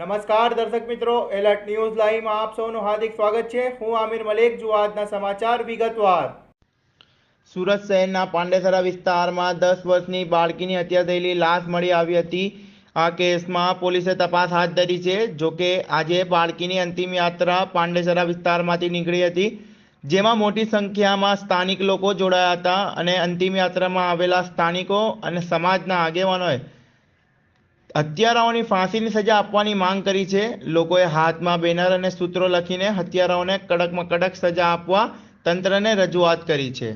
નમસ્કાર દર્શક મિત્રો, એલર્ટ ન્યૂઝ લાઈવમાં આપ સૌનું હાર્દિક સ્વાગત છે. હું આમિર મલેક જુઓ આજના સમાચાર વિગતવાર. સુરત શહેરના પાંડેસરા વિસ્તારમાં દસ વર્ષની બાળકીની હત્યા થયેલી લાશ મળી આવી હતી. આ કેસમાં પોલીસે તપાસ હાથ ધરી છે, જોકે આજે બાળકીની અંતિમ યાત્રા પાંડેસરા વિસ્તારમાંથી નીકળી હતી, જેમાં મોટી સંખ્યામાં સ્થાનિક લોકો જોડાયા હતા અને અંતિમ યાત્રામાં આવેલા સ્થાનિકો અને સમાજના આગેવાનોએ હત્યારાઓની ફાંસીની સજા આપવાની માંગ કરી છે. લોકોએ હાથમાં બેનર અને સૂત્રો લખીને હત્યારાઓને કડકમાં કડક સજા આપવા તંત્રને રજૂઆત કરી છે.